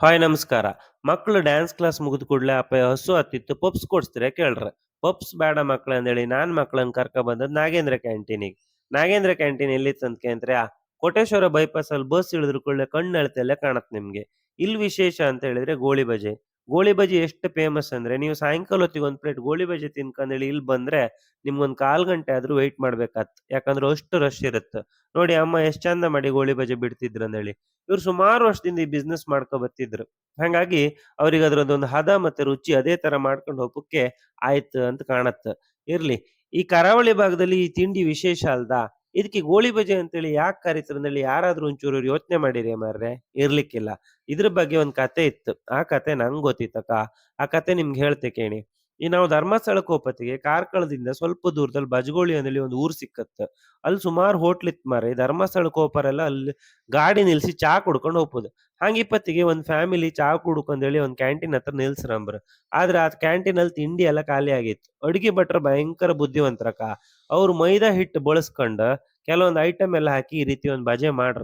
Hi, ನಮಸ್ಕಾರ. ಮಕ್ಕಳು dance class ಮುಗಿದ ಕೂಡಲೇ ಅಪ್ಪ ಹಸು ಹತ್ತಿತ್ತು ಪಪ್ಸ್ ಕೊಡ್ಸ್ತೀರಾ ಕೇಳ್ರೆ. ಪಪ್ಸ್ ಬೇಡ ಮಕ್ಳು ಅಂದೇಳಿ ನಾನು ಮಕ್ಕಳನ್ನ ಕರ್ಕ ಬಂದದ್ ನಾಗೇಂದ್ರ ಕ್ಯಾಂಟೀನಿಗೆ ನಾಗೇಂದ್ರ ಕ್ಯಾಂಟೀನ್ ಎಲ್ಲಿ ಅಂದ್ರೆ, ಆ ಕೋಟೇಶ್ವರ ಬೈಪಾಸ್ ಅಲ್ಲಿ ಬಸ್ ಇಳಿದ್ರು ಕೂಡಲೇ ಕಣ್ಣು ಅಳತೆಲ್ಲ ಕಾಣತ್ತೆ ನಿಮ್ಗೆ. ಇಲ್ಲಿ ವಿಶೇಷ ಅಂತ ಹೇಳಿದ್ರೆ ಗೋಳಿ ಬಜೆ ಗೋಳಿ ಬಜಿ ಎಷ್ಟು ಫೇಮಸ್ ಅಂದ್ರೆ, ನೀವು ಸಾಯಂಕಾಲ ಹೊತ್ತಿಗೆ ಒಂದ್ ಪ್ಲೇಟ್ ಗೋಳಿ ಬಜಿ ತಿನ್ಕಂದೇಳಿ ಇಲ್ಲಿ ಬಂದ್ರೆ ನಿಮ್ಗೊಂದ್ ಕಾಲ್ ಗಂಟೆ ಆದ್ರೂ ವೆಯ್ಟ್ ಮಾಡ್ಬೇಕಾತ್. ಯಾಕಂದ್ರೆ ಅಷ್ಟು ರಶ್ ಇರುತ್ತೆ ನೋಡಿ ಅಮ್ಮ ಎಷ್ಟ್ ಚಂದ ಮಾಡಿ ಗೋಳಿ ಬಜೆ ಬಿಡ್ತಿದ್ರು ಅಂದೇಳಿ. ಇವ್ರು ಸುಮಾರು ವರ್ಷದಿಂದ ಈ ಬಿಸ್ನೆಸ್ ಮಾಡ್ಕೊ ಬರ್ತಿದ್ರು ಹಂಗಾಗಿ ಅವ್ರಿಗೆ ಅದ್ರದ್ದೊಂದು ಹದ ಮತ್ತೆ ರುಚಿ ಅದೇ ತರ ಮಾಡ್ಕೊಂಡು ಹೋಗಕ್ಕೆ ಆಯ್ತು ಅಂತ ಕಾಣತ್ತ ಇರ್ಲಿ. ಈ ಕರಾವಳಿ ಭಾಗದಲ್ಲಿ ಈ ತಿಂಡಿ ವಿಶೇಷ ಅಲ್ದಾ? ಇದಕ್ಕೆ ಗೋಳಿ ಬಜೆ ಅಂತೇಳಿ ಯಾಕೆ ಕರೀತಾರೆ ಅಂದೇಳಿ ಯಾರಾದ್ರೂ ಒಂಚೂರು ಯೋಚನೆ ಮಾಡಿರಿ ಮಾರ್ರೆ ಇರ್ಲಿಕ್ಕಿಲ್ಲ. ಇದ್ರ ಬಗ್ಗೆ ಒಂದು ಕತೆ ಇತ್ತು. ಆ ಕತೆ ನಂಗೆ ಗೊತ್ತಿತ್ತಕ್ಕ. ಆ ಕತೆ ನಿಮ್ಗೆ ಹೇಳ್ತೆ ಕೇಳಿ. ಈ ನಾವು ಧರ್ಮಸ್ಥಳ ಕೋಪತಿಗೆ ಕಾರ್ಕಳದಿಂದ ಸ್ವಲ್ಪ ದೂರದಲ್ಲಿ ಬಜಗೋಳಿ ಅಂದೇಳಿ ಒಂದು ಊರು ಸಿಕ್ಕತ್ತೆ. ಅಲ್ಲಿ ಸುಮಾರು ಹೋಟ್ಲ್ ಇತ್ತು ಮಾರ್ರೆ. ಧರ್ಮಸ್ಥಳ ಹೋಪರೆಲ್ಲ ಅಲ್ಲಿ ಗಾಡಿ ನಿಲ್ಸಿ ಚಾ ಕುಡ್ಕೊಂಡು ಹೋಗ್ಬೋದು. ಹಂಗಿಪ್ಪತ್ತಿಗೆ ಒಂದು ಫ್ಯಾಮಿಲಿ ಚಾ ಕುಡ್ಕೊಂಡೇಳಿ ಒಂದು ಕ್ಯಾಂಟೀನ್ ಹತ್ರ ನಿಲ್ಸ್ರಂಬ್ರ ಆದ್ರೆ ಆ ಕ್ಯಾಂಟೀನ್ ಅಲ್ಲಿ ತಿಂಡಿ ಎಲ್ಲ ಖಾಲಿ ಆಗಿತ್ತು. ಅಡುಗೆ ಭಟ್ರ ಭಯಂಕರ ಬುದ್ಧಿವಂತರಕ್ಕ ಅವ್ರು ಮೈದಾ ಹಿಟ್ಟು ಬಳಸ್ಕೊಂಡ್ ಕೆಲವೊಂದ್ ಐಟಮ್ ಎಲ್ಲ ಹಾಕಿ ಈ ರೀತಿ ಒಂದು ಬಜೆ ಮಾಡ್ರ.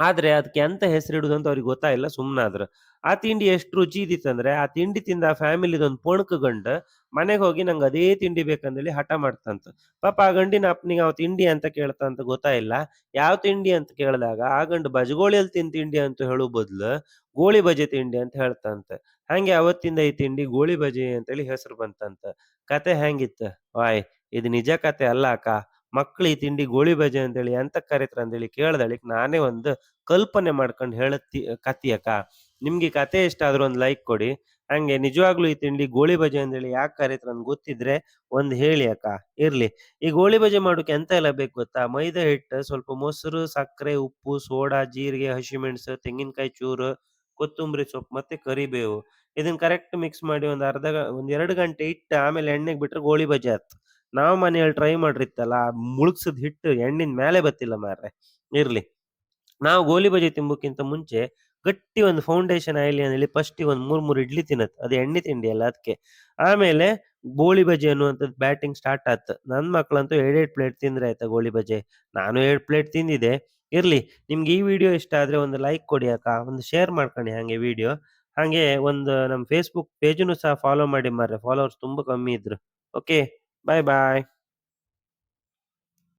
ಆದ್ರೆ ಅದಕ್ಕೆ ಎಂತ ಹೆಸರಿಡುದು ಅಂತ ಅವ್ರಿಗೆ ಗೊತ್ತಾಯಿಲ್ಲ ಸುಮ್ಮನಾದ್ರು ಆ ತಿಂಡಿ ಎಷ್ಟು ರುಚಿ ಇದಿತ್ತಂದ್ರೆ ಆ ತಿಂಡಿ ತಿಂದ ಆ ಫ್ಯಾಮಿಲಿದೊಂದ್ ಪೊಣಕಗಂಡ ಮನೆಗೆ ಹೋಗಿ ನಂಗೆ ಅದೇ ತಿಂಡಿ ಬೇಕಂದೇಳಿ ಹಠ ಮಾಡ್ತಂತ. ಪಾಪ ಆ ಗಂಡಿನ ಅಪ್ನಿಗೆ ಅವ್ ತಿಂಡಿ ಅಂತ ಕೇಳ್ತಂತ ಗೊತ್ತಾಯಿಲ್ಲ. ಯಾವ ತಿಂಡಿ ಅಂತ ಕೇಳಿದಾಗ ಆ ಗಂಡು ಬಜಗೋಳಿಯಲ್ಲಿ ತಿನ್ ತಿಂಡಿ ಅಂತ ಹೇಳೋ ಬದಲು ಗೋಳಿ ಬಜೆ ತಿಂಡಿ ಅಂತ ಹೇಳ್ತಂತ. ಹಂಗೆ ಅವತ್ತಿಂದ ಈ ತಿಂಡಿ ಗೋಳಿ ಬಜೆ ಅಂತೇಳಿ ಹೆಸರು ಬಂತಂತ. ಕತೆ ಹೆಂಗಿತ್ತು ವಾಯ್, ಇದು ನಿಜ ಕತೆ ಅಲ್ಲ ಅಕ್ಕ. ಮಕ್ಳು ಈ ತಿಂಡಿ ಗೋಳಿ ಬಜೆ ಅಂತೇಳಿ ಎಂತ ಕರೀತಾರ ಅಂತೇಳಿ ಕೇಳ್ದಳಿಕ್ ನಾನೇ ಒಂದು ಕಲ್ಪನೆ ಮಾಡ್ಕೊಂಡು ಹೇಳತ್ತಿ ಕತಿಯಕ ನಿಮ್ಗೆ ಕತೆ ಇಷ್ಟ ಆದ್ರೂ ಒಂದು ಲೈಕ್ ಕೊಡಿ. ಹಂಗೆ ನಿಜವಾಗ್ಲೂ ಈ ತಿಂಡಿ ಗೋಳಿ ಬಜೆ ಅಂತೇಳಿ ಯಾಕೆ ಕರೀತಾರ ಅಂತ ಗೊತ್ತಿದ್ರೆ ಒಂದು ಹೇಳಿ ಅಕ್ಕ, ಇರ್ಲಿ. ಈ ಗೋಳಿ ಬಜೆ ಮಾಡೋಕೆ ಎಂತ ಎಲ್ಲ ಬೇಕು ಗೊತ್ತಾ? ಮೈದಾ ಹಿಟ್ಟು, ಸ್ವಲ್ಪ ಮೊಸರು, ಸಕ್ಕರೆ, ಉಪ್ಪು, ಸೋಡಾ, ಜೀರಿಗೆ ಹಸಿಮೆಣಸು ತೆಂಗಿನಕಾಯಿ ಚೂರು, ಕೊತ್ತಂಬರಿ ಸೊಪ್ಪು ಮತ್ತೆ ಕರಿಬೇವು. ಇದನ್ನ ಕರೆಕ್ಟ್ ಮಿಕ್ಸ್ ಮಾಡಿ ಒಂದು ಅರ್ಧ ಒಂದು ಎರಡು ಗಂಟೆ ಇಟ್ಟು ಆಮೇಲೆ ಎಣ್ಣೆಗೆ ಬಿಟ್ರೆ ಗೋಳಿ ಬಜೆ ಆತ್. ನಾವ್ ಮನೆಯಲ್ಲಿ ಟ್ರೈ ಮಾಡಿರ್ತಲ್ಲ ಮುಳುಗ್ಸದ್ ಹಿಟ್ಟು ಎಣ್ಣಿನ ಮೇಲೆ ಬತ್ತಿಲ್ಲ ಮಾರ್ರೆ. ಇರ್ಲಿ. ನಾವು ಗೋಲಿ ಬಜೆ ತಿಂಬಕ್ಕಿಂತ ಮುಂಚೆ ಗಟ್ಟಿ ಒಂದು ಫೌಂಡೇಶನ್ ಆಯ್ಲಿ ಹೇಳಿ ಫಸ್ಟ್ ಒಂದು ಮೂರ್ ಮೂರು ಇಡ್ಲಿ ತಿನ್ನತ್. ಅದು ಎಣ್ಣೆ ತಿಂಡಿ ಅಲ್ಲ ಅದಕ್ಕೆ ಆಮೇಲೆ ಗೋಳಿ ಬಜೆ ಅನ್ನುವಂಥದ್ದು ಬ್ಯಾಟಿಂಗ್ ಸ್ಟಾರ್ಟ್ ಆಯ್ತು ನನ್ನ ಮಕ್ಳಂತೂ ಎರಡೆರಡು ಪ್ಲೇಟ್ ತಿಂದ್ರೆ ಆಯ್ತಾ ಗೋಳಿ ಬಜೆ? ನಾನು ಎರಡು ಪ್ಲೇಟ್ ತಿಂದಿದೆ ಇರ್ಲಿ, ನಿಮ್ಗೆ ಈ ವಿಡಿಯೋ ಇಷ್ಟ ಆದ್ರೆ ಒಂದು ಲೈಕ್ ಕೊಡಿ ಅಕ್ಕ. ಒಂದು ಶೇರ್ ಮಾಡ್ಕೊಳ್ಳಿ ಹಂಗೆ ವಿಡಿಯೋ ಹಾಗೆ ಒಂದು ನಮ್ಮ ಫೇಸ್ಬುಕ್ ಪೇಜನ್ನು ಸಹ ಫಾಲೋ ಮಾಡಿ ಮಾರ್ರೆ. ಫಾಲೋವರ್ಸ್ ತುಂಬಾ ಕಮ್ಮಿ ಇದ್ರು. Okay Bye bye.